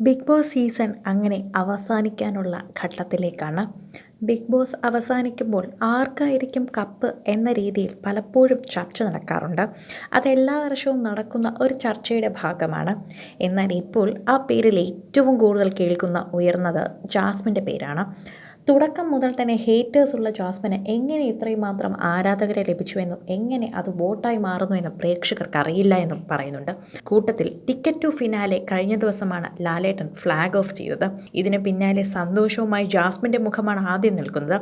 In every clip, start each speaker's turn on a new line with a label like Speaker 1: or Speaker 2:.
Speaker 1: Big boss season അങ്ങനെ അവസാനിക്കാനുള്ള ഘട്ടത്തിലേക്കാണ്. Big boss അവസാനിക്കുമ്പോൾ ആർക്കായിരിക്കും cup എന്ന രീതിയിൽ പലപ്പോഴും ചർച്ച നടക്കാറുണ്ട്. അത് എല്ലാ വർഷവും നടക്കുന്ന ഒരു ചർച്ചയുടെ ഭാഗമാണ്. എന്നാൽ ഇപ്പോൾ ആ പേരിൽ ഏറ്റവും കൂടുതൽ കേൾക്കുന്ന ഉയർന്നത് ജാസ്മിന്റെ പേരാണ്. തുടക്കം മുതൽ തന്നെ ഹേറ്റേഴ്സ് ഉള്ള ജാസ്മിന് എങ്ങനെ ഇത്രയും മാത്രം ആരാധകരെ ലഭിച്ചുവെന്നും എങ്ങനെ അത് വോട്ടായി മാറുന്നു എന്നും പ്രേക്ഷകർക്ക് അറിയില്ല എന്നും പറയുന്നുണ്ട്. കൂട്ടത്തിൽ ടിക്കറ്റ് ടു ഫിനാലെ കഴിഞ്ഞ ദിവസമാണ് ലാലേട്ടൻ ഫ്ലാഗ് ഓഫ് ചെയ്തത്. ഇതിന് പിന്നാലെ സന്തോഷവുമായി ജാസ്മിന്റെ മുഖമാണ് ആദ്യം നിൽക്കുന്നത്.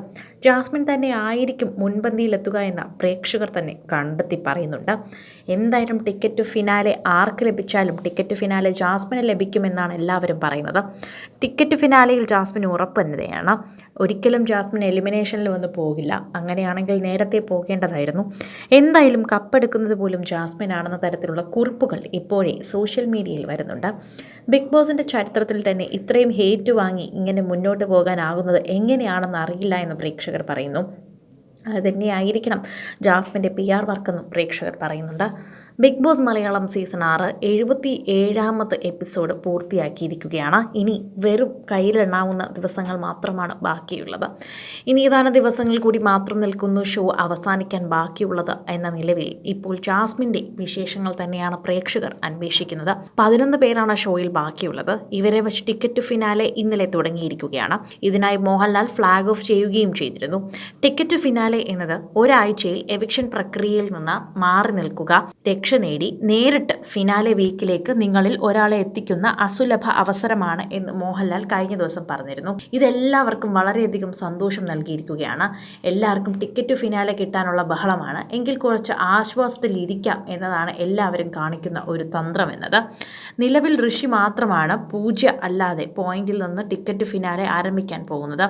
Speaker 1: ജാസ്മിൻ തന്നെ ആയിരിക്കും മുൻപന്തിയിലെത്തുക എന്ന പ്രേക്ഷകർ തന്നെ കണ്ടെത്തി പറയുന്നുണ്ട്. എന്തായാലും ടിക്കറ്റ് ടു ഫിനാലെ ആർക്ക് ലഭിച്ചാലും ടിക്കറ്റ് ടു ഫിനാലെ ജാസ്മിന് ലഭിക്കുമെന്നാണ് എല്ലാവരും പറയുന്നത്. ടിക്കറ്റ് ഫിനാലയിൽ ജാസ്മിന് ഉറപ്പ് തന്നെയാണ്. ഒരിക്കലും ജാസ്മിൻ എലിമിനേഷനിൽ വന്ന് പോകില്ല. അങ്ങനെയാണെങ്കിൽ നേരത്തെ പോകേണ്ടതായിരുന്നു. എന്തായാലും കപ്പെടുക്കുന്നത് പോലും ജാസ്മിൻ ആണെന്ന തരത്തിലുള്ള കുറിപ്പുകൾ ഇപ്പോഴേ സോഷ്യൽ മീഡിയയിൽ വരുന്നുണ്ട്. ബിഗ് ബോസിന്റെ ചരിത്രത്തിൽ തന്നെ ഇത്രയും ഹേറ്റ് വാങ്ങി ഇങ്ങനെ മുന്നോട്ട് പോകാനാകുന്നത് എങ്ങനെയാണെന്ന് അറിയില്ല എന്ന് പ്രേക്ഷകർ പറയുന്നു. അത് തന്നെയായിരിക്കണം ജാസ്മിന്റെ പി ആർ വർക്കെന്നും പ്രേക്ഷകർ പറയുന്നുണ്ട്. ബിഗ് ബോസ് മലയാളം സീസൺ ആറ് എഴുപത്തി ഏഴാമത്തെ എപ്പിസോഡ് പൂർത്തിയാക്കിയിരിക്കുകയാണ്. ഇനി വെറും കയ്യിലെണ്ണാവുന്ന ദിവസങ്ങൾ മാത്രമാണ് ബാക്കിയുള്ളത്. ഇനി ഏതാനും ദിവസങ്ങൾ കൂടി മാത്രം നിൽക്കുന്നു ഷോ അവസാനിക്കാൻ ബാക്കിയുള്ളത് എന്ന നിലവിൽ ഇപ്പോൾ ജാസ്മിന്റെ വിശേഷങ്ങൾ തന്നെയാണ് പ്രേക്ഷകർ അന്വേഷിക്കുന്നത്. പതിനൊന്ന് പേരാണ് ഷോയിൽ ബാക്കിയുള്ളത്. ഇവരെ വെച്ച് ടിക്കറ്റ് ഫിനാലെ ഇന്നലെ തുടങ്ങിയിരിക്കുകയാണ്. ഇതിനായി മോഹൻലാൽ ഫ്ലാഗ് ഓഫ് ചെയ്യുകയും ചെയ്തിരുന്നു. ടിക്കറ്റ് ഫിനാലെ എന്നത് ഒരാഴ്ചയിൽ എവിക്ഷൻ പ്രക്രിയയിൽ നിന്ന് മാറി നിൽക്കുക. രക്ഷ നേടി നേരിട്ട് ഫിനാലെ വീക്കിലേക്ക് നിങ്ങളിൽ ഒരാളെ എത്തിക്കുന്ന അസുലഭ അവസരമാണ് എന്ന് മോഹൻലാൽ കഴിഞ്ഞ ദിവസം പറഞ്ഞിരുന്നു. ഇതെല്ലാവർക്കും വളരെയധികം സന്തോഷം നൽകിയിരിക്കുകയാണ്. എല്ലാവർക്കും ടിക്കറ്റ് ഫിനാലെ കിട്ടാനുള്ള ബഹളമാണ്. എങ്കിൽ കുറച്ച് ആശ്വാസത്തിലിരിക്കാം എന്നതാണ് എല്ലാവരും കാണിക്കുന്ന ഒരു തന്ത്രം എന്നത്. നിലവിൽ ഋഷി മാത്രമാണ് പൂജ്യ അല്ലാതെ പോയിന്റിൽ നിന്ന് ടിക്കറ്റ് ഫിനാലെ ആരംഭിക്കാൻ പോകുന്നത്.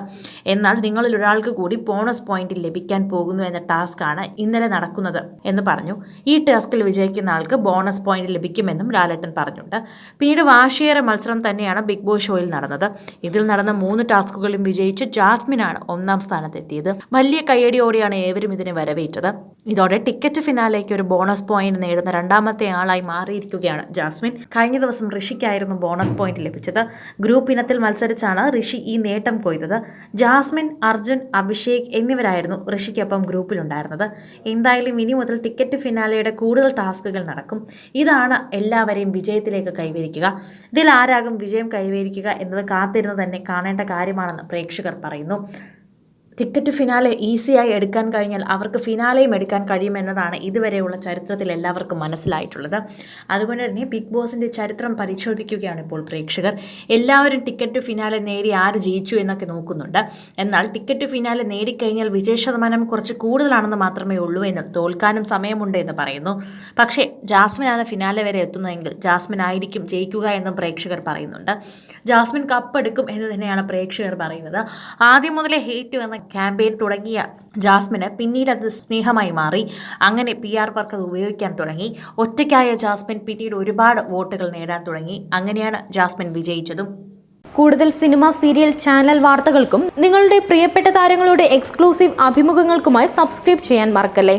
Speaker 1: എന്നാൽ നിങ്ങളിൽ ഒരാൾക്ക് കൂടി ബോണസ് പോയിന്റ് ലഭിക്കാൻ പോകുന്നു എന്ന ടാസ്ക് ആണ് ഇന്നലെ നടക്കുന്നത് എന്ന് പറഞ്ഞു. ഈ ടാസ്കിൽ വിജയിക്കുന്ന ആൾക്ക് ബോണസ് പോയിന്റ് ലഭിക്കുമെന്നും ലാലേട്ടൻ പറഞ്ഞുണ്ട് പിന്നീട് വാശിയേറെ മത്സരം തന്നെയാണ് ബിഗ് ബോസ് ഷോയിൽ നടന്നത്. ഇതിൽ നടന്ന മൂന്ന് ടാസ്കുകളും വിജയിച്ച് ജാസ്മിനാണ് ഒന്നാം സ്ഥാനത്തെത്തിയത്. വലിയ കയ്യടിയോടെയാണ് ഏവരും ഇതിനെ വരവേറ്റത്. ഇതോടെ ടിക്കറ്റ് ഫിനാലേക്ക് ഒരു ബോണസ് പോയിന്റ് നേടുന്ന രണ്ടാമത്തെ ആളായി മാറിയിരിക്കുകയാണ് ജാസ്മിൻ. കഴിഞ്ഞ ദിവസം ഋഷിക്കായിരുന്നു ബോണസ് പോയിന്റ് ലഭിച്ചത്. ഗ്രൂപ്പ് ഇനത്തിൽ മത്സരിച്ചാണ് ഋഷി ഈ നേട്ടം കൊയ്തത്. ജാസ്മിൻ അർജുൻ അഭിഷേക് എന്നിവരായിരുന്നു ഋഷിക്കൊപ്പം ഗ്രൂപ്പിലുണ്ടായിരുന്നത്. എന്തായാലും ഇനി മുതൽ ടിക്കറ്റ് ഫിനാലയുടെ കൂടുതൽ ടാസ്കുകൾ നടക്കും. ഇതാണ് എല്ലാവരെയും വിജയത്തിലേക്ക് കൈവരിക്കുക. ഇതിൽ ആരാകും വിജയം കൈവരിക്കുക എന്നത് കാത്തിരുന്ന് തന്നെ കാണേണ്ട കാര്യമാണെന്ന് പ്രേക്ഷകർ പറയുന്നു. ടിക്കറ്റ് ഫിനാലെ ഈസിയായി എടുക്കാൻ കഴിഞ്ഞാൽ അവർക്ക് ഫിനാലെയും എടുക്കാൻ കഴിയുമെന്നതാണ് ഇതുവരെയുള്ള ചരിത്രത്തിൽ എല്ലാവർക്കും മനസ്സിലായിട്ടുള്ളത്. അതുകൊണ്ട് തന്നെ ബിഗ് ബോസിന്റെ ചരിത്രം പരിശോധിക്കുകയാണ് ഇപ്പോൾ പ്രേക്ഷകർ. എല്ലാവരും ടിക്കറ്റ് ഫിനാലെ നേടി ആര് ജയിച്ചു എന്നൊക്കെ നോക്കുന്നുണ്ട്. എന്നാൽ ടിക്കറ്റ് ഫിനാലെ നേടിക്കഴിഞ്ഞാൽ വിജയ ശതമാനം കുറച്ച് കൂടുതലാണെന്ന് മാത്രമേ ഉള്ളൂ എന്ന് തോൽക്കാനും സമയമുണ്ട് എന്ന് പറയുന്നു. പക്ഷേ ജാസ്മിനാണ് ഫിനാലെ വരെ എത്തുന്നതെങ്കിൽ ജാസ്മിൻ ആയിരിക്കും ജയിക്കുക എന്നും പ്രേക്ഷകർ പറയുന്നുണ്ട്. ജാസ്മിൻ കപ്പ് എടുക്കും എന്ന് തന്നെയാണ് പ്രേക്ഷകർ പറയുന്നത്. ആദ്യം മുതലേ ഹേറ്റ് എന്ന ക്യാമ്പയിൻ തുടങ്ങിയ ജാസ്മിന് പിന്നീട് അത് സ്നേഹമായി മാറി. അങ്ങനെ പി ആർ വർക്ക് അത് ഉപയോഗിക്കാൻ തുടങ്ങി. ഒറ്റയ്ക്കായ ജാസ്മിൻ പിന്നീട് ഒരുപാട് വോട്ടുകൾ നേടാൻ തുടങ്ങി. അങ്ങനെയാണ് ജാസ്മിൻ വിജയിച്ചതും.
Speaker 2: കൂടുതൽ സിനിമ സീരിയൽ ചാനൽ വാർത്തകൾക്കും നിങ്ങളുടെ പ്രിയപ്പെട്ട താരങ്ങളുടെ എക്സ്ക്ലൂസീവ് അഭിമുഖങ്ങൾക്കുമായി സബ്സ്ക്രൈബ് ചെയ്യാൻ മറക്കല്ലേ?